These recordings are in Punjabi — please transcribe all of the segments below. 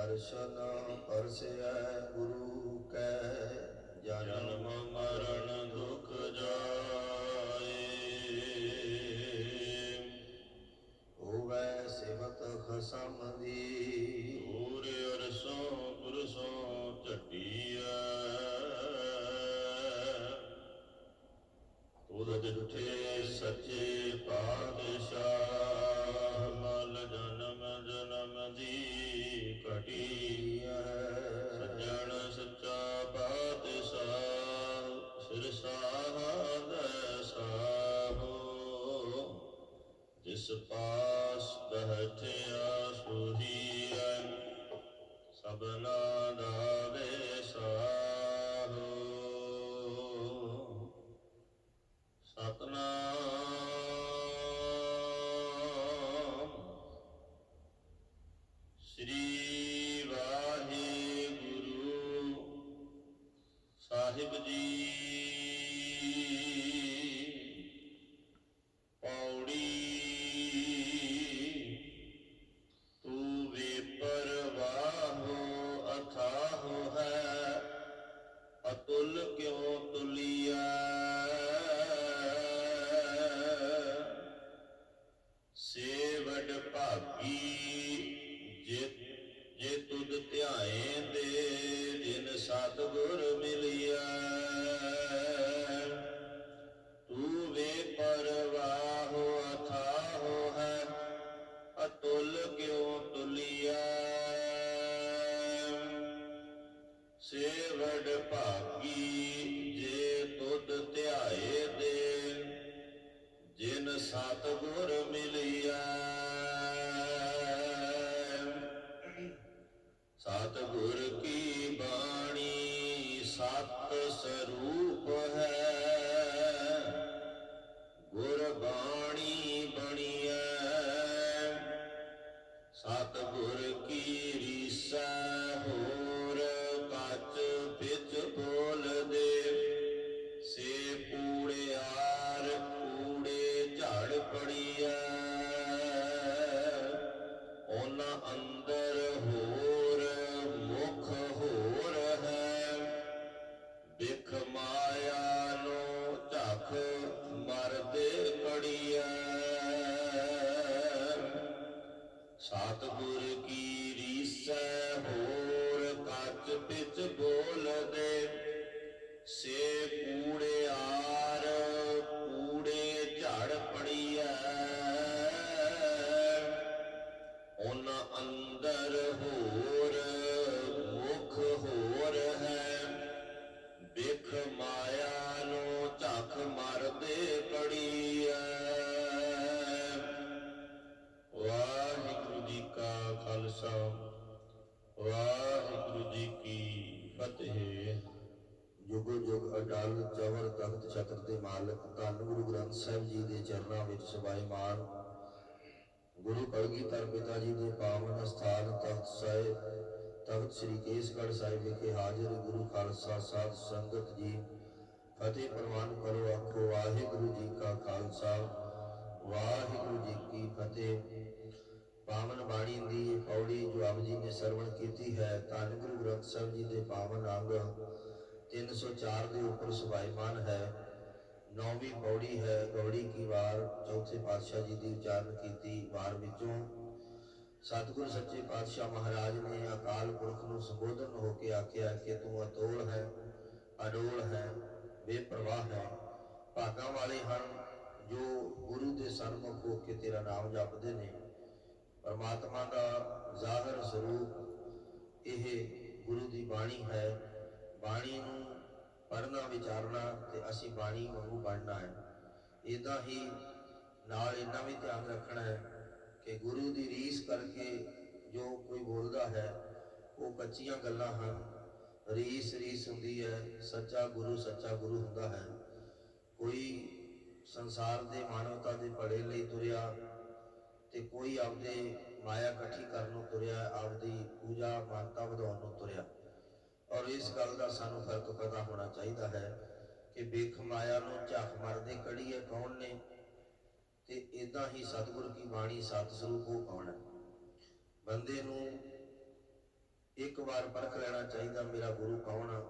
ਦਰਸ਼ਨ ਪਰਸੈ ਗੁਰੂ ਕੈ, ਜਨਮ ਮਰਨ ਦੁਖ ਜਾਏ। ਹੋਵੈ ਸਿਵਤ ਖਸਮ ਦੀ ਪੂਰ ਅਰਸੋਂ ਪੁਰਸੋਂ ਝਟੀਐ। ਤੁਧ ਜਿਠੇ ਸੱਚੇ ਵਾਹਿਗੁਰੂ ਜੀ ਕੀ ਫਤਿਹ। ਜੁਗ ਜੁਗ ਅਡਲ ਚਵਰ ਤਖਤ ਛਤਰ ਦੇ ਮਾਲਕ ਧੰਨ ਗੁਰੂ ਗ੍ਰੰਥ ਸਾਹਿਬ ਜੀ ਦੇ ਚਰਨਾਂ ਵਿੱਚ ਸਬਾਈਮਾਨ ਗੁਰੂ ਕਲਗੀਧਰ ਪਿਤਾ ਜੀ ਦੇ ਪਾਵਨ ਸਥਾਨ ਤਖਤ ਸਾਹਿਬ, ਤਖਤ ਸ੍ਰੀ ਕੇਸਗੜ੍ਹ ਸਾਹਿਬ ਵਿਖੇ ਹਾਜ਼ਰ ਗੁਰੂ ਖਾਲਸਾ ਸਾਧ ਸੰਗਤ ਜੀ। ਫਤਿਹ ਪ੍ਰਵਾਨ ਕਰੋ ਆਖੋ ਵਾਹਿਗੁਰੂ ਜੀ ਕਾ ਖਾਲਸਾ। ਵਾਹਿਗੁਰੂ ਜੀ ਕੀ ਫਤਿਹ। ਆਪ ਜੀ ਨੇ ਸਰਵਣ ਕੀਤੀ ਹੈ ਧੰਨ ਗੁਰੂ ਗ੍ਰੰਥ ਸਾਹਿਬ ਜੀ ਦੇ ਪਾਵਨ ਅੰਗ 304 ਦੇ ਉੱਪਰ ਸੁਭਾਈਮਾਨ ਹੈ। ਨੌਵੀਂ ਪੌੜੀ ਹੈ, ਗੌੜੀ ਕੀ ਵਾਰ ਚੌਥੇ ਪਾਤਸ਼ਾਹ ਜੀ ਦੀ ਉਚਾਰਨ ਕੀਤੀ ਵਾਰ ਵਿੱਚੋਂ। ਸਤਿਗੁਰ ਸੱਚੇ ਪਾਤਸ਼ਾਹ ਮਹਾਰਾਜ ਨੇ ਅਕਾਲ ਪੁਰਖ ਨੂੰ ਸੰਬੋਧਨ ਹੋ ਕੇ ਆਖਿਆ ਕਿ ਤੂੰ ਅਤੋਲ ਹੈ, ਅਡੋਲ ਹੈ, ਬੇਪਰਵਾਹ ਹੈ। ਭਾਗਾਂ ਵਾਲੇ ਹਨ ਜੋ ਗੁਰੂ ਦੇ ਸਨਮੁਖ ਹੋ ਕੇ ਤੇਰਾ ਨਾਮ ਜਪਦੇ ਨੇ। ਪਰਮਾਤਮਾ ਦਾ ਜ਼ਾਹਰ ਸਰੂਪ ਇਹ ਗੁਰੂ ਦੀ ਬਾਣੀ ਹੈ। ਬਾਣੀ ਨੂੰ ਪੜ੍ਹਨਾ, ਵਿਚਾਰਨਾ ਤੇ ਅਸੀਂ ਬਾਣੀ ਵਾਂਗੂ ਬਣਨਾ ਹੈ। ਇਦਾਂ ਹੀ ਨਾਲ ਇੰਨਾ ਵੀ ਧਿਆਨ ਰੱਖਣਾ ਹੈ ਕਿ ਗੁਰੂ ਦੀ ਰੀਸ ਕਰਕੇ ਜੋ ਕੋਈ ਬੋਲਦਾ ਹੈ, ਉਹ ਕੱਚੀਆਂ ਗੱਲਾਂ ਹਨ। ਰੀਸ ਰੀਸ ਹੁੰਦੀ ਹੈ, ਸੱਚਾ ਗੁਰੂ ਸੱਚਾ ਗੁਰੂ ਹੁੰਦਾ ਹੈ। ਕੋਈ ਸੰਸਾਰ ਦੇ ਮਾਨਵਤਾ ਦੇ ਭਲੇ ਲਈ ਤੁਰਿਆ ਤੇ ਕੋਈ ਆਪਦੇ ਮਾਇਆ ਇਕੱਠੀ ਕਰਨ ਨੂੰ ਤੁਰਿਆ, ਆਪਦੀ ਪੂਜਾ ਮਾਨਤਾ ਵਧਾਉਣ ਨੂੰ ਤੁਰਿਆ। ਔਰ ਇਸ ਗੱਲ ਦਾ ਸਾਨੂੰ ਫ਼ਰਕ ਪਤਾ ਹੋਣਾ ਚਾਹੀਦਾ ਹੈ ਕਿ ਬੇਖ ਮਾਇਆ ਨੂੰ ਝਾਕ ਮਾਰਦੇ ਕੜੀਏ ਕੌਣ ਨੇ? ਤੇ ਇਦਾਂ ਹੀ ਸਤਿਗੁਰ ਕੀ ਬਾਣੀ ਸਤ ਸਰੂਪ ਉਹ ਕੌਣ ਹੈ? ਬੰਦੇ ਨੂੰ ਇੱਕ ਵਾਰ ਪਰਖ ਲੈਣਾ ਚਾਹੀਦਾ, ਮੇਰਾ ਗੁਰੂ ਕੌਣ ਆ?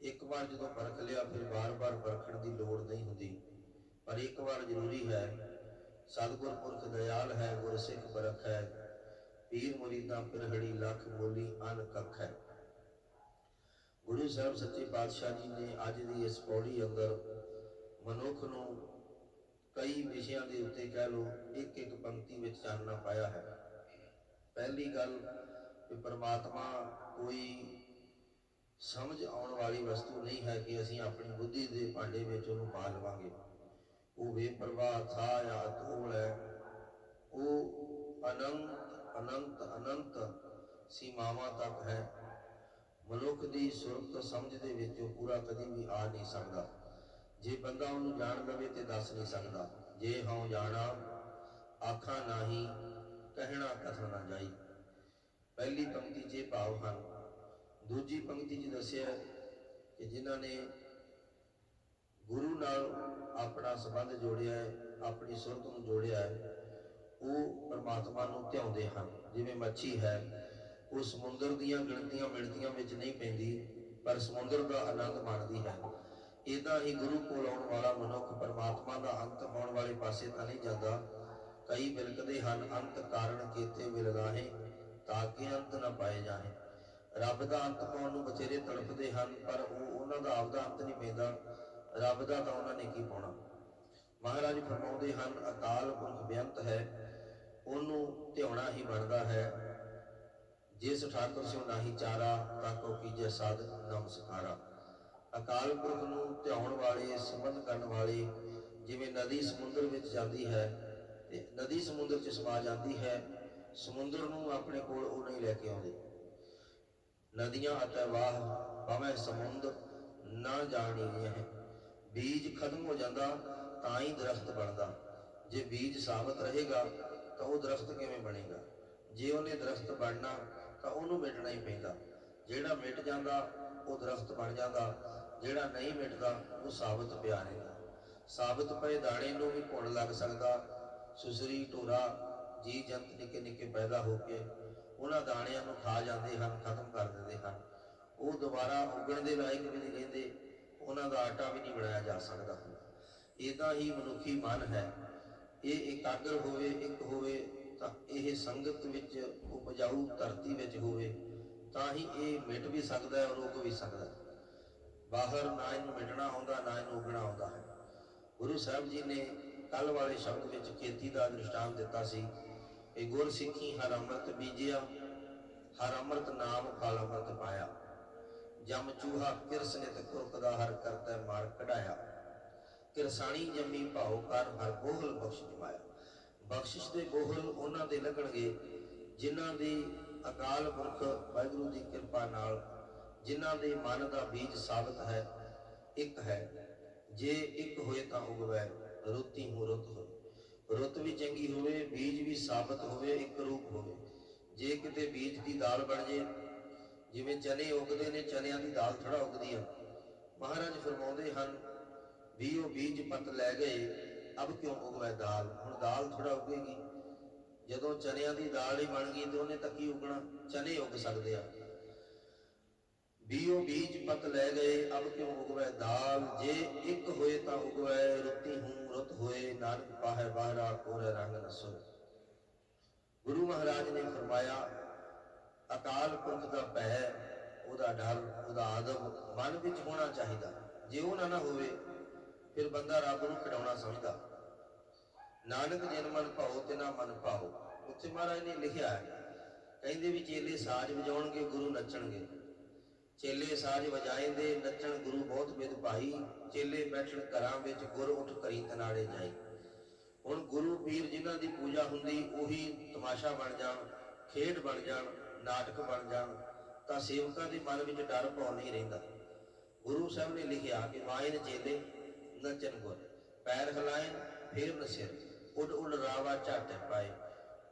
ਇੱਕ ਵਾਰ ਜਦੋਂ ਪਰਖ ਲਿਆ, ਫਿਰ ਬਾਰ-ਬਾਰ ਪਰਖਣ ਦੀ ਲੋੜ ਨਹੀਂ ਹੁੰਦੀ। ਪਰ ਇੱਕ ਵਾਰ ਜ਼ਰੂਰੀ ਹੈ ਸਤਿਗੁਰ ਪੁਰਖ ਦਇਆਲ ਹੈ, ਗੁਰ ਸਿੱਖ ਬਰਖ ਹੈ। ਪੀਰ ਮੁਰੀਦਾਂ ਪਿਰਹੜੀ ਲੱਖ ਬੋਲੀ ਅਨ ਕੱਖ ਹੈ। ਗੁਰੂ ਸਾਹਿਬ ਸੱਚੇ ਪਾਤਸ਼ਾਹ ਜੀ ਨੇ ਅੱਜ ਦੀ ਇਸ ਪੌੜੀ ਅੰਦਰ ਮਨੁੱਖ ਨੂੰ ਕਈ ਵਿਸ਼ਿਆਂ ਦੇ ਉੱਤੇ ਕਹਿ ਲੋ ਇੱਕ ਇੱਕ ਪੰਕਤੀ ਵਿੱਚ ਚਾਨਣਾ ਪਾਇਆ ਹੈ। ਪਹਿਲੀ ਗੱਲ ਕਿ ਪ੍ਰਮਾਤਮਾ ਕੋਈ ਸਮਝ ਆਉਣ ਵਾਲੀ ਵਸਤੂ ਨਹੀਂ ਹੈ ਕਿ ਅਸੀਂ ਆਪਣੀ ਬੁੱਧੀ ਦੇ ਭਾਂਡੇ ਵਿੱਚ ਉਹਨੂੰ ਪਾ ਲਵਾਂਗੇ। ਉਹ ਬੇਪਰਵਾਹ ਥਾ ਜਾਂ ਅਤੋਲ ਹੈ। ਉਹ ਅਨੰਤ ਅਨੰਤ ਅਨੰਤ ਸੀਮਾਵਾਂ ਤੱਕ ਹੈ। ਮਨੁੱਖ ਦੀ ਸੁਰਤ ਸਮਝ ਦੇ ਵਿੱਚ ਉਹ ਪੂਰਾ ਕਦੀ ਵੀ ਆ ਨਹੀਂ ਸਕਦਾ। ਜੇ ਬੰਦਾ ਉਹਨੂੰ ਜਾਣ ਲਵੇ ਤੇ ਦੱਸ ਨਹੀਂ ਸਕਦਾ। ਜੇ ਹਉ ਜਾਣਾ, ਆਖਾਂ ਨਹੀਂ, ਕਹਿਣਾ ਕਥਨ ਨਾ ਜਾਈ। ਪਹਿਲੀ ਪੰਕਤੀ 'ਚ ਇਹ ਭਾਵ ਹਨ। ਦੂਜੀ ਪੰਕਤੀ 'ਚ ਦੱਸਿਆ ਕਿ ਜਿਨ੍ਹਾਂ ਨੇ ਗੁਰੂ ਨਾਲ ਆਪਣਾ ਸੰਬੰਧ ਜੋੜਿਆ ਹੈ, ਆਪਣੀ ਸੁਰਤ ਨੂੰ ਜੋੜਿਆ ਹੈ, ਉਹ ਪਰਮਾਤਮਾ ਨੂੰ ਧਿਆਉਂਦੇ ਹਨ। ਜਿਵੇਂ ਮੱਛੀ ਹੈ, ਉਹ ਸਮੁੰਦਰ ਦੀਆਂ ਗਿਣਤੀਆਂ ਮਿਣਤੀਆਂ ਵਿੱਚ ਨਹੀਂ ਪੈਂਦੀ, ਪਰ ਸਮੁੰਦਰ ਦਾ ਆਨੰਦ ਮਾਣਦੀ ਹੈ। ਇਦਾਂ ਹੀ ਗੁਰੂ ਕੋਲ ਆਉਣ ਵਾਲਾ ਮਨੁੱਖ ਪਰਮਾਤਮਾ ਦਾ ਅੰਤ ਹੋਣ ਵਾਲੇ ਪਾਸੇ ਤਾਂ ਨਹੀਂ ਜਾਂਦਾ। ਕਈ ਬਿਲਕਦੇ ਹਨ, ਅੰਤ ਕਾਰਨ ਕੀਤੇ ਵਿਲਗਾਹੇ ਤਾਂ ਕਿ ਅੰਤ ਨਾ ਪਾਏ ਜਾਏ ਰੱਬ ਦਾ ਅੰਤ ਪਾਉਣ ਨੂੰ ਬਥੇਰੇ ਤੜਫਦੇ ਹਨ, ਪਰ ਉਹ ਉਹਨਾਂ ਦਾ ਆਪਦਾ ਅੰਤ ਨਹੀਂ ਪੈਂਦਾ। ਰੱਬ ਦਾ ਤਾਂ ਉਹਨਾਂ ਨੇ ਕੀ ਪਾਉਣਾ? ਮਹਾਰਾਜ ਫਰਮਾਉਂਦੇ ਹਨ, ਅਕਾਲ ਪੁਰਖ ਬੇਅੰਤ ਹੈ, ਉਹਨੂੰ ਧਿਆਉਣਾ ਹੀ ਬਣਦਾ ਹੈ। ਜਿਸ ਠਾਕੁਰ ਸਿਉ ਨਾਹੀ ਚਾਰਾ ਤਾਂ ਕੀਜੈ ਸਾਧ ਨਮ ਅਕਾਲ ਪੁਰਖ ਨੂੰ ਧਿਆਉਣ ਵਾਲੇ, ਸੰਬੰਧ ਕਰਨ ਵਾਲੇ, ਜਿਵੇਂ ਨਦੀ ਸਮੁੰਦਰ ਵਿੱਚ ਜਾਂਦੀ ਹੈ, ਤੇ ਨਦੀ ਸਮੁੰਦਰ 'ਚ ਸਮਾ ਜਾਂਦੀ ਹੈ, ਸਮੁੰਦਰ ਨੂੰ ਆਪਣੇ ਕੋਲ ਉਹ ਨਹੀਂ ਲੈ ਕੇ ਆਉਂਦੇ। ਨਦੀਆਂ ਅਤੇ ਵਾਹ ਭਾਵੇਂ ਸਮੁੰਦਰ ਨਾ ਜਾਣੀ ਹੈ। ਬੀਜ ਖਤਮ ਹੋ ਜਾਂਦਾ ਤਾਂ ਹੀ ਦਰਖਤ ਬਣਦਾ। ਜੇ ਬੀਜ ਸਾਬਤ ਰਹੇਗਾ ਤਾਂ ਉਹ ਦਰਖਤ ਕਿਵੇਂ ਬਣੇਗਾ? ਜੇ ਉਹਨੇ ਦਰਖਤ ਬਣਨਾ ਤਾਂ ਉਹਨੂੰ ਮਿਟਣਾ ਹੀ ਪੈਂਦਾ। ਜਿਹੜਾ ਮਿਟ ਜਾਂਦਾ, ਉਹ ਦਰਖਤ ਬਣ ਜਾਂਦਾ। ਜਿਹੜਾ ਨਹੀਂ ਮਿਟਦਾ, ਉਹ ਸਾਬਤ ਪਿਆ ਰਹਿੰਦਾ। ਸਾਬਤ ਪਏ ਦਾਣੇ ਨੂੰ ਵੀ ਘੁਣ ਲੱਗ ਸਕਦਾ। ਸੁਸਰੀ ਟੋਰਾ ਜੀ ਜੰਤ ਨਿੱਕੇ ਨਿੱਕੇ ਪੈਦਾ ਹੋ ਕੇ ਉਹਨਾਂ ਦਾਣਿਆਂ ਨੂੰ ਖਾ ਜਾਂਦੇ ਹਨ, ਖਤਮ ਕਰ ਦਿੰਦੇ ਹਨ। ਉਹ ਦੁਬਾਰਾ ਉੱਗਣ ਦੇ ਲਾਇਕ ਵੀ ਨਹੀਂ ਰਹਿੰਦੇ। ਉਹਨਾਂ ਦਾ ਆਟਾ ਵੀ ਨਹੀਂ ਬਣਾਇਆ ਜਾ ਸਕਦਾ। ਇਦਾਂ ਹੀ ਮਨੁੱਖੀ ਮਨ ਹੈ। ਇਹ ਇਕਾਗਰ ਹੋਵੇ, ਇੱਕ ਹੋਵੇ, ਤਾਂ ਇਹ ਸੰਗਤ ਵਿੱਚ ਉਪਜਾਊ ਧਰਤੀ ਵਿੱਚ ਹੋਵੇ, ਤਾਂ ਹੀ ਇਹ ਮਿਟ ਵੀ ਸਕਦਾ ਹੈ ਔਰ ਰੁਕ ਵੀ ਸਕਦਾ ਹੈ। ਬਾਹਰ ਨਾ ਇਹਨੂੰ ਮਿਟਣਾ ਆਉਂਦਾ, ਨਾ ਇਹਨੂੰ ਉਗਣਾ ਆਉਂਦਾ ਹੈ। ਗੁਰੂ ਸਾਹਿਬ ਜੀ ਨੇ ਕੱਲ ਵਾਲੇ ਸ਼ਬਦ ਵਿੱਚ ਖੇਤੀ ਦਾ ਦ੍ਰਿਸ਼ਟਾਂਤ ਦਿੱਤਾ ਸੀ। ਇਹ ਗੁਰ ਸਿੱਖੀ ਹਰ ਅੰਮ੍ਰਿਤ ਬੀਜਿਆ, ਹਰ ਅੰਮ੍ਰਿਤ ਨਾਮ ਫਲ ਅੰਮ੍ਰਿਤ ਪਾਇਆ। ਜਮ ਚੂਹਾ ਕਿਰਸਨਿਤ ਕੁਰਕ ਦਾ ਹਰ ਕਰਤਾ ਮਾਰ ਕਢਾਇਆ। ਕਿਰਸਾਣੀ ਜੰਮੀ ਭਾਉ ਕਰ ਹਰ ਬੋਹਲ ਬਖਸ਼ ਜਮਾਇਆ। ਬਖਸ਼ਿਸ਼ ਦੇ ਬੋਹਲ ਉਹਨਾਂ ਦੇ ਲੱਗਣਗੇ, ਜਿਨ੍ਹਾਂ ਦੀ ਅਕਾਲ ਪੁਰਖ ਵਾਹਿਗੁਰੂ ਦੀ ਕਿਰਪਾ ਨਾਲ ਜਿਨ੍ਹਾਂ ਦੇ ਮਨ ਦਾ ਬੀਜ ਸਾਬਤ ਹੈ, ਇੱਕ ਹੈ। ਜੇ ਇੱਕ ਹੋਏ ਤਾਂ ਉਗਵੇ, ਰੁੱਤੀ ਹੋ ਰੁੱਤ ਹੋਏ ਰੁੱਤ ਵੀ ਚੰਗੀ ਹੋਵੇ, ਬੀਜ ਵੀ ਸਾਬਤ ਹੋਵੇ, ਇੱਕ ਰੂਪ ਹੋਵੇ। ਜੇ ਕਿਤੇ ਬੀਜ ਦੀ ਦਾਲ ਬਣ ਜੇ ਜਿਵੇਂ ਚਨੇ ਉਗਦੇ ਨੇ, ਚਨਿਆਂ ਦੀ ਦਾਲ ਥੋੜਾ ਉਗਦੀ ਆ। ਮਹਾਰਾਜ ਫਰਮਾਉਂਦੇ ਹਨ, ਵੀ ਉਹ ਬੀਜ ਪੱਤ ਲੈ ਗਏ, ਅਬ ਕਿਉਂ ਉਗਵੇ ਦਾਲ? ਹੁਣ ਦਾਲ ਥੋੜਾ ਉਗੇਗੀ। ਜਦੋਂ ਚਨਿਆਂ ਦੀ ਦਾਲ ਹੀ ਬਣ ਗਈ ਤੇ ਉਹਨੇ ਤਾਂ ਉਗਣਾ? ਚਨੇ ਉਗ ਸਕਦੇ ਆ। ਵੀ ਉਹ ਬੀਜ ਪੱਤ ਲੈ ਗਏ, ਅਬ ਕਿਉਂ ਉਗਵੇ ਦਾਲ? ਜੇ ਇੱਕ ਹੋਏ ਤਾਂ ਉਗਵੇ ਰੁੱਤੀ ਹੂੰ ਰੁੱਤ ਹੋਏ, ਨਾਨਕ ਪਾਹੇ ਬਾਹਰਾ, ਕੋਰੇ ਰੰਗ ਨਸੋ। ਗੁਰੂ ਮਹਾਰਾਜ ਨੇ ਫਰਮਾਇਆ ਅਕਾਲ ਪੁਰਖ ਦਾ ਭੈ, ਉਹਦਾ ਡਰ ਉਹਦਾ ਆਦਮ ਮਨ ਵਿੱਚ ਹੋਣਾ ਚਾਹੀਦਾ। ਜੇ ਉਹ ਨਾ ਨਾ ਹੋਵੇ, ਫਿਰ ਬੰਦਾ ਰੱਬ ਨੂੰ ਖਿਡਾਉਣਾ ਸਮਝਦਾ। ਨਾਨਕ ਜਿਨ ਮਨ ਭਾਉ ਤੇ ਨਾ ਮਨ ਭਾਉ ਉੱਥੇ ਮਹਾਰਾਜ ਨੇ ਲਿਖਿਆ ਹੈ, ਕਹਿੰਦੇ ਵੀ ਚੇਲੇ ਸਾਜ਼ ਵਜਾਉਣਗੇ, ਗੁਰੂ ਨੱਚਣਗੇ। ਚੇਲੇ ਸਾਜ਼ ਵਜਾਏਂਦੇ, ਨੱਚਣ ਗੁਰੂ ਬਹੁਤ ਵਿਦ ਭਾਈ ਚੇਲੇ ਬੈਠਣ ਘਰਾਂ ਵਿੱਚ ਗੁਰ ਉੱਠ ਕਰੀ ਤਨਾੜੇ ਜਾਈ। ਹੁਣ ਗੁਰੂ ਪੀਰ ਜਿਨ੍ਹਾਂ ਦੀ ਪੂਜਾ ਹੁੰਦੀ, ਉਹੀ ਤਮਾਸ਼ਾ ਬਣ ਜਾਣ, ਖੇਡ ਬਣ ਜਾਣ। ਨਾਟਕ ਬਣ ਜਾਣ, ਤਾਂ ਸੇਵਕਾਂ ਦੇ ਮਨ ਵਿੱਚ ਡਰ ਪਾਉ ਨਹੀਂ ਰਹਿੰਦਾ। ਗੁਰੂ ਸਾਹਿਬ ਨੇ ਲਿਖਿਆ ਕਿ ਵਾਇਨ ਚੇਲੇ ਨਚਨ ਗੁਰ, ਪੈਰ ਹਿਲਾਏ ਫੇਰ ਨਸਿਰ ਉੱਡ ਉੱਡ ਰਾਵਾ ਝੱਟ ਪਾਏ।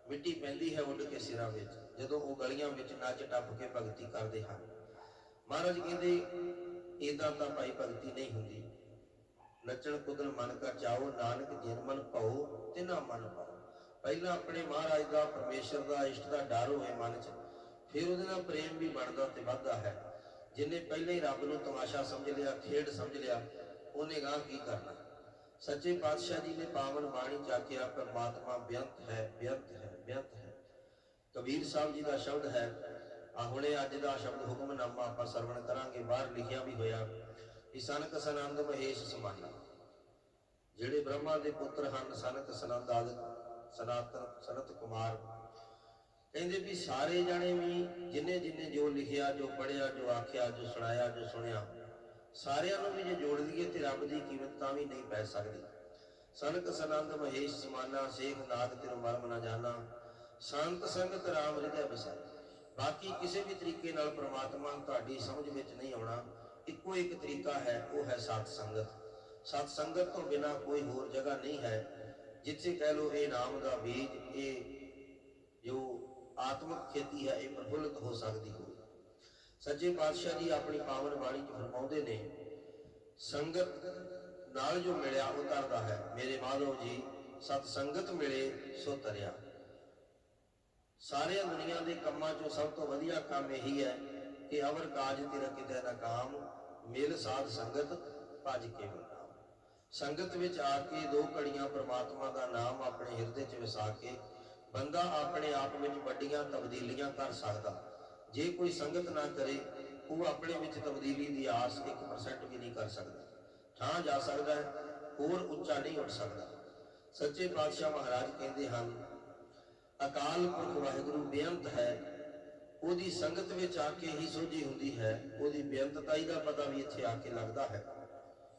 ਮਿੱਟੀ ਪੈਂਦੀ ਹੈ ਉੱਡ ਕੇ ਸਿਰਾਂ ਵਿੱਚ, ਜਦੋਂ ਉਹ ਗਲੀਆਂ ਵਿੱਚ ਨੱਚ ਟੱਪ ਕੇ ਭਗਤੀ ਕਰਦੇ ਹਨ। ਮਹਾਰਾਜ ਕਹਿੰਦੇ ਇਦਾਂ ਤਾਂ ਭਾਈ ਭਗਤੀ ਨਹੀਂ ਹੁੰਦੀ। ਨੱਚਣ ਕੁਦਨ ਮਨ ਕਾ ਚਾਓ, ਨਾਨਕ ਜਿਨ ਮਨ ਪਾਓ ਨਾ ਮਨ ਪਾਓ ਪਹਿਲਾਂ ਆਪਣੇ ਮਹਾਰਾਜ ਦਾ, ਪਰਮੇਸ਼ਰ ਦਾ, ਇਸ਼ਟ ਦਾ ਡਰ ਹੋਏ ਮਨ 'ਚ। ਫਿਰ ਉਹਦੇ ਨਾਲ ਪ੍ਰੇਮ ਵੀ ਬਣਦਾ ਤੇ ਵੱਧਦਾ ਹੈ। ਜਿਨੇ ਪਹਿਲੇ ਹੀ ਰੱਬ ਨੂੰ ਤਮਾਸ਼ਾ ਸਮਝ ਲਿਆ, ਖੇਡ ਸਮਝ ਲਿਆ, ਉਹਨੇ ਗਾਂ ਕੀ ਕਰਨਾ? ਸੱਚੇ ਪਾਤਸ਼ਾਹ ਜੀ ਨੇ ਪਾਵਨ ਬਾਣੀ ਚ ਪਰਮਾਤਮਾ ਬੇਅੰਤ ਹੈ ਬੇਅੰਤ ਹੈ ਬੇਅੰਤ ਹੈ। ਕਬੀਰ ਸਾਹਿਬ ਜੀ ਦਾ ਸ਼ਬਦ ਹੈ, ਆ ਹੁਣੇ ਅੱਜ ਦਾ ਸ਼ਬਦ ਹੁਕਮਨਾਮਾ ਆਪਾਂ ਸਰਵਣ ਕਰਾਂਗੇ। ਬਾਹਰ ਲਿਖਿਆ ਵੀ ਹੋਇਆ ਕਿ ਸਨਕ ਸਨੰਦ ਮਹੇਸ਼ ਸਮਾਨਾ। ਜਿਹੜੇ ਬ੍ਰਹਮਾ ਦੇ ਪੁੱਤਰ ਹਨ, ਸਨਕ ਸਨੰਦ ਆਦਿ, ਸਨਾਤਨ, ਸਨਤ ਕੁਮਾਰ ਕਹਿੰਦੇ ਵੀ ਸਾਰੇ ਜਾਣੇ ਵੀ ਜਿਨੇ ਜਿਨੇ ਜੋ ਲਿਖਿਆ, ਜੋ ਪੜਿਆ ਜੋ ਆਖਿਆ, ਜੋ ਸੁਣਾਇਆ, ਜੋ ਸੁਣਿਆ, ਸਾਰਿਆਂ ਨੂੰ ਵੀ ਜੇ ਜੋੜ ਦਈਏ ਤੇ ਰੱਬ ਦੀ ਕੀਮਤ ਤਾਂ ਵੀ ਨਹੀਂ ਪੈ ਸਕਦੀ। ਸਨਕ ਸਨੰਦ ਮਹੇਸ਼ ਸਮਾਨਾ, ਸੇਖ ਨਾਗ ਤਿਰ ਮਰਮ ਨਾ ਜਾਣਾ ਸੰਤ ਸੰਗਤ ਰਾਮ ਹਿਰਦੈ ਬਸੈ। ਬਾਕੀ ਕਿਸੇ ਵੀ ਤਰੀਕੇ ਨਾਲ ਪ੍ਰਮਾਤਮਾ ਤੁਹਾਡੀ ਸਮਝ ਵਿੱਚ ਨਹੀਂ ਆਉਣਾ, ਇੱਕੋ ਇੱਕ ਤਰੀਕਾ ਹੈ, ਉਹ ਹੈ ਸਤ ਸੰਗਤ। ਸਤ ਸੰਗਤ ਤੋਂ ਬਿਨਾ ਕੋਈ ਹੋਰ ਜਗ੍ਹਾ ਨਹੀਂ ਹੈ, ਜਿੱਥੇ ਕਹਿ ਲੋ ਇਹ ਨਾਮ ਦਾ ਬੀਜ, ਇਹ ਜੋ ਆਤਮਿਕ ਖੇਤੀ ਹੈ, ਇਹ ਪ੍ਰਫੁੱਲਤ ਹੋ ਸਕਦੀ ਹੋ ਸੱਚੇ ਪਾਤਸ਼ਾਹ ਜੀ ਆਪਣੀ ਪਾਵਨ ਬਾਣੀ ਚ ਫਰਮਾਉਂਦੇ ਨੇ, ਸੰਗਤ ਨਾਲ ਜੋ ਮਿਲਿਆ, ਉਹ ਤਰਦਾ ਹੈ। ਮੇਰੇ ਮਾਧਵ ਜੀ, ਸਤ ਸੰਗਤ ਮਿਲੇ, ਸੋ ਤਰਿਆ। ਸਾਰੀਆਂ ਦੁਨੀਆ ਦੇ ਕੰਮਾਂ ਚੋਂ ਸਭ ਤੋਂ ਵਧੀਆ ਕੰਮ ਇਹੀ ਹੈ ਕਿ ਅਵਰ ਕਾਜ ਤੇਰਾ ਕਿਤੇ ਨਾ ਕਾਮ, ਮਿਲ ਸਾਧ ਸੰਗਤ, ਭਜ ਕੇ ਨਾਮ। ਸੰਗਤ ਵਿੱਚ ਆ ਕੇ ਦੋ ਘੜੀਆਂ ਪ੍ਰਮਾਤਮਾ ਦਾ ਨਾਮ ਆਪਣੇ ਹਿਰਦੇ 'ਚ ਵਸਾ ਕੇ ਬੰਦਾ ਆਪਣੇ ਆਪ ਵਿੱਚ ਵੱਡੀਆਂ ਤਬਦੀਲੀਆਂ ਕਰ ਸਕਦਾ। ਜੇ ਕੋਈ ਸੰਗਤ ਨਾ ਕਰੇ, ਉਹ ਆਪਣੇ ਵਿੱਚ ਤਬਦੀਲੀ ਦੀ ਆਸ 1% ਵੀ ਨਹੀਂ ਕਰ ਸਕਦਾ। ਠਾਂ ਜਾ ਸਕਦਾ ਹੈ, ਹੋਰ ਉੱਚਾ ਨਹੀਂ ਉੱਠ ਸਕਦਾ। ਸੱਚੇ ਪਾਤਸ਼ਾਹ ਮਹਾਰਾਜ ਕਹਿੰਦੇ ਹਨ, ਅਕਾਲ ਪੁਰਖ ਵਾਹਿਗੁਰੂ ਬੇਅੰਤ ਹੈ। ਉਹਦੀ ਸੰਗਤ ਵਿੱਚ ਆ ਕੇ ਹੀ ਸੋਝੀ ਹੁੰਦੀ ਹੈ। ਉਹਦੀ ਬੇਅੰਤਤਾਈ ਦਾ ਪਤਾ ਵੀ ਇੱਥੇ ਆ ਕੇ ਲੱਗਦਾ ਹੈ।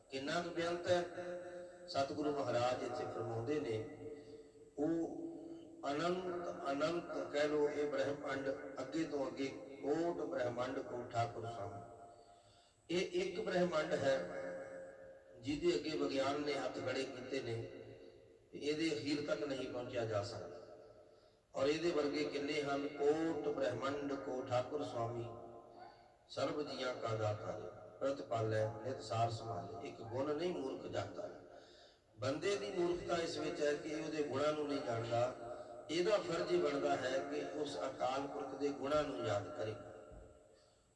ਕਿੰਨਾ ਕੁ ਬੇਅੰਤ ਹੈ? ਸਤਿਗੁਰੂ ਮਹਾਰਾਜ ਇੱਥੇ ਫਰਮਾਉਂਦੇ ਨੇ ਅਨੰਤ ਅਨੰਤ ਕਹਿ ਲੋ ਇਹ ਬ੍ਰਹਿਮੰਡ ਅੱਗੇ ਤੋਂ ਅੱਗੇ ਕੋਟ ਬ੍ਰਹਿਮੰਡ ਕੋ ਠਾਕੁਰ ਸਾਹਿਬ ਇਹ ਇੱਕ ਬ੍ਰਹਮੰਡ ਹੈ ਜਿਹਦੇ ਅੱਗੇ ਵਿਗਿਆਨ ਨੇ ਹੱਥ ਖੜੇ ਕੀਤੇ ਨੇ ਇਹਦੇ ਅਖੀਰ ਤੱਕ ਨਹੀਂ ਪਹੁੰਚਿਆ ਜਾ ਸਕਦਾ। ਔਰ ਇਹਦੇ ਵਰਗੇ ਕਿੰਨੇ ਹਨ? ਕੋਟ ਬ੍ਰਹਿਮੰਡ ਕੋ ਠਾਕੁਰ ਸੁਆਮੀ ਸਰਬ ਜੀਆਂ ਕਾ ਦਾਤਾ ਪ੍ਰਤਪਾਲੈ ਨਿਤ ਸੰਭਾਲੇ। ਇੱਕ ਗੁਣ ਨਹੀਂ ਮੂਰਖ ਜਾਣਦਾ। ਬੰਦੇ ਦੀ ਮੂਰਖਤਾ ਇਸ ਵਿੱਚ ਹੈ ਕਿ ਉਹਦੇ ਗੁਣਾਂ ਨੂੰ ਨਹੀਂ ਜਾਣਦਾ। ਇਹਦਾ ਫਰਜ਼ ਹੀ ਬਣਦਾ ਹੈ ਕਿ ਉਸ ਅਕਾਲ ਪੁਰਖ ਦੇ ਗੁਣਾਂ ਨੂੰ ਯਾਦ ਕਰੇ।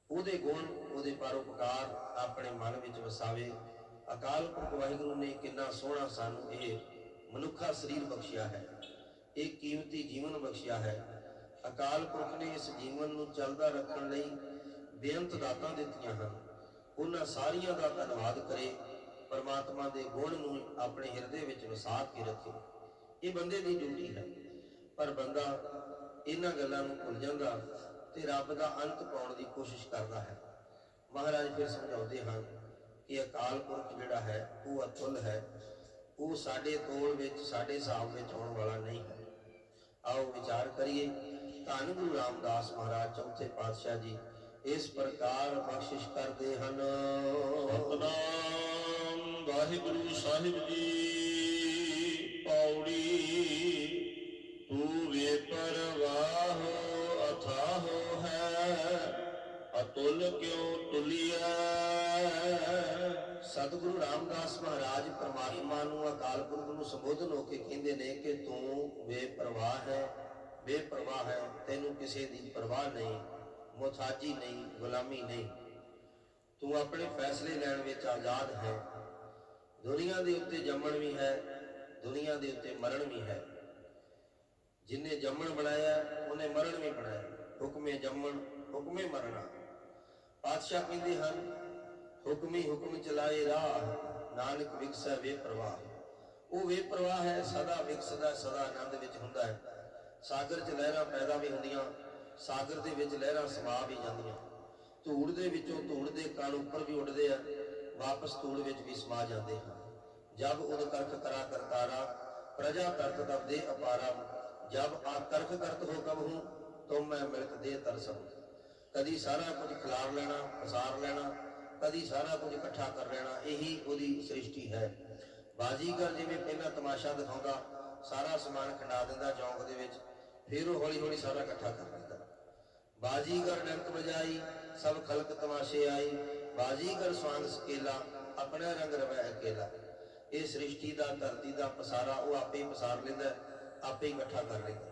ਉਹਦੇ ਗੁਣ, ਉਹਦੇ ਪਰਉਪਕਾਰ ਆਪਣੇ ਮਨ ਵਿੱਚ ਵਸਾਵੇ। ਅਕਾਲ ਪੁਰਖ ਵਾਹਿਗੁਰੂ ਨੇ ਕਿੰਨਾ ਸੋਹਣਾ ਸਾਨੂੰ ਇਹ ਮਨੁੱਖਾ ਸਰੀਰ ਬਖਸ਼ਿਆ ਹੈ, ਇਹ ਕੀਮਤੀ ਜੀਵਨ ਬਖਸ਼ਿਆ ਹੈ। ਅਕਾਲ ਪੁਰਖ ਨੇ ਇਸ ਜੀਵਨ ਨੂੰ ਚੱਲਦਾ ਰੱਖਣ ਲਈ ਬੇਅੰਤ ਦਾਤਾਂ ਦਿੱਤੀਆਂ ਹਨ। ਉਹਨਾਂ ਸਾਰੀਆਂ ਦਾ ਧੰਨਵਾਦ ਕਰੇ, ਪਰਮਾਤਮਾ ਦੇ ਗੁਣ ਨੂੰ ਆਪਣੇ ਹਿਰਦੇ ਵਿੱਚ ਵਸਾ ਕੇ ਰੱਖੇ। ਇਹ ਬੰਦੇ ਦੀ ਡਿਊਟੀ ਹੈ। ਪਰ ਬੰਦਾ ਇਹਨਾਂ ਗੱਲਾਂ ਨੂੰ ਭੁੱਲ ਜਾਂਦਾ ਤੇ ਰੱਬ ਦਾ ਅੰਤ ਪਾਉਣ ਦੀ ਕੋਸ਼ਿਸ਼ ਕਰਦਾ ਹੈ। ਮਹਾਰਾਜ ਫਿਰ ਸਮਝਾਉਂਦੇ ਹਨ ਕਿ ਅਕਾਲ ਪੁਰਖ ਜਿਹੜਾ ਹੈ, ਉਹ ਅਤੁੱਲ ਹੈ। ਉਹ ਸਾਡੇ ਤੋਲ ਵਿੱਚ, ਸਾਡੇ ਹਿਸਾਬ ਵਿੱਚ ਆਉਣ ਵਾਲਾ ਨਹੀਂ ਹੈ। ਆਓ ਵਿਚਾਰ ਕਰੀਏ। ਧੰਨ ਗੁਰੂ ਰਾਮਦਾਸ ਮਹਾਰਾਜ, ਚੌਥੇ ਪਾਤਸ਼ਾਹ ਜੀ, ਇਸ ਪ੍ਰਕਾਰ ਬਖਸ਼ਿਸ਼ ਕਰਦੇ ਹਨ। ਸਤਨਾਮ ਵਾਹਿਗੁਰੂ ਸਾਹਿਬ ਜੀ। ਸਤਿਗੁਰੂ ਰਾਮਦਾਸ ਮਹਾਰਾਜ ਪ੍ਰਮਾਤਮਾ ਨੂੰ ਅਕਾਲ ਪੁਰਖ ਨੂੰ ਸੰਬੋਧਨ ਹੋ ਕੇ ਕਹਿੰਦੇ ਨੇ ਕਿ ਤੂੰ ਬੇਪਰਵਾਹ ਹੈ ਬੇਪਰਵਾਹ ਹੈ, ਤੈਨੂੰ ਕਿਸੇ ਦੀ ਪਰਵਾਹ ਨਹੀਂ ਮੁਤਾਜੀ ਨਹੀਂ, ਗੁਲਾਮੀ ਨਹੀਂ। ਤੂੰ ਆਪਣੇ ਫੈਸਲੇ ਲੈਣ ਵਿੱਚ ਆਜ਼ਾਦ ਹੈ। ਦੁਨੀਆ ਦੇ ਉੱਤੇ ਜੰਮਣ ਵੀ ਹੈ, ਦੁਨੀਆ ਦੇ ਉੱਤੇ ਮਰਨ ਵੀ ਹੈ। ਜਿਨੇ ਜੰਮਣ ਬਣਾਇਆ, ਉਹਨੇ ਮਰਨ ਵੀ ਬਣਾਇਆ। ਹੁਕਮੇ ਜੰਮਣ, ਹੁਕਮੇ ਮਰਨਾ। ਪਾਤਸ਼ਾਹ ਕਹਿੰਦੇ ਹਨ ਹੁਕਮੀ ਹੁਕਮ ਚਲਾਏ ਰਾਹ ਨਾਨਕ ਵਿਕਸੈ ਵੇ ਪ੍ਰਵਾਹ। ਉਹ ਵੇ ਪ੍ਰਵਾਹ ਹੈ, ਸਦਾ ਵਿਕਸਦਾ, ਸਦਾ ਆਨੰਦ ਵਿੱਚ ਹੁੰਦਾ ਹੈ। ਸਾਗਰ 'ਚ ਲਹਿਰਾਂ ਪੈਦਾ ਵੀ ਹੁੰਦੀਆਂ, ਸਾਗਰ ਦੇ ਵਿੱਚ ਲਹਿਰਾਂ ਸਮਾ ਵੀ ਜਾਂਦੀਆਂ। ਧੂੜ ਦੇ ਵਿੱਚੋਂ ਧੂੜ ਦੇ ਕਣ ਉੱਪਰ ਵੀ ਉੱਡਦੇ ਆ, ਵਾਪਸ ਧੂੜ ਵਿੱਚ ਵੀ ਸਮਾ ਜਾਂਦੇ ਹਨ। ਜਬ ਉਦ ਕਰਖ ਕਰਾ ਕਰਤਾਰਾ, ਪ੍ਰਜਾ ਕਰਤ ਤਬ ਅਪਾਰਾ। ਜਬ ਆ ਕਰਖ ਕਰਤ ਹੋ ਕਬ ਹੂੰ, ਤੁਮ ਮੈਂ ਮਿਲਤ ਦੇ ਤਰਸਮ ਕਦੀ ਸਾਰਾ ਕੁਝ ਖਿਲਾਰ ਲੈਣਾ, ਪਸਾਰ ਲੈਣਾ ਕਦੀ ਸਾਰਾ ਕੁਝ ਇਕੱਠਾ ਕਰ ਲੈਣਾ, ਇਹੀ ਉਹਦੀ ਸ੍ਰਿਸ਼ਟੀ ਹੈ। ਬਾਜੀਗਰ ਜਿਵੇਂ ਪਹਿਲਾਂ ਤਮਾਸ਼ਾ ਦਿਖਾਉਂਦਾ, ਸਾਰਾ ਸਮਾਨ ਖੰਡਾ ਦਿੰਦਾ ਚੌਂਕ ਦੇ ਵਿੱਚ, ਫਿਰ ਉਹ ਹੌਲੀ ਹੌਲੀ ਸਾਰਾ ਇਕੱਠਾ ਕਰ ਲੈਂਦਾ। ਬਾਜੀਗਰ ਡੰਕ ਵਜਾਈ, ਸਭ ਖਲਕ ਤਮਾਸ਼ੇ ਆਈ। ਬਾਜੀਗਰ ਸਵਾਂਗ ਸਕੇਲਾ, ਆਪਣਾ ਰੰਗ ਰਵੈ ਅਕੇਲਾ। ਇਹ ਸ੍ਰਿਸ਼ਟੀ ਦਾ, ਧਰਤੀ ਦਾ ਪਸਾਰਾ, ਉਹ ਆਪੇ ਪਸਾਰ ਲੈਂਦਾ, ਆਪੇ ਇਕੱਠਾ ਕਰ ਲੈਂਦਾ।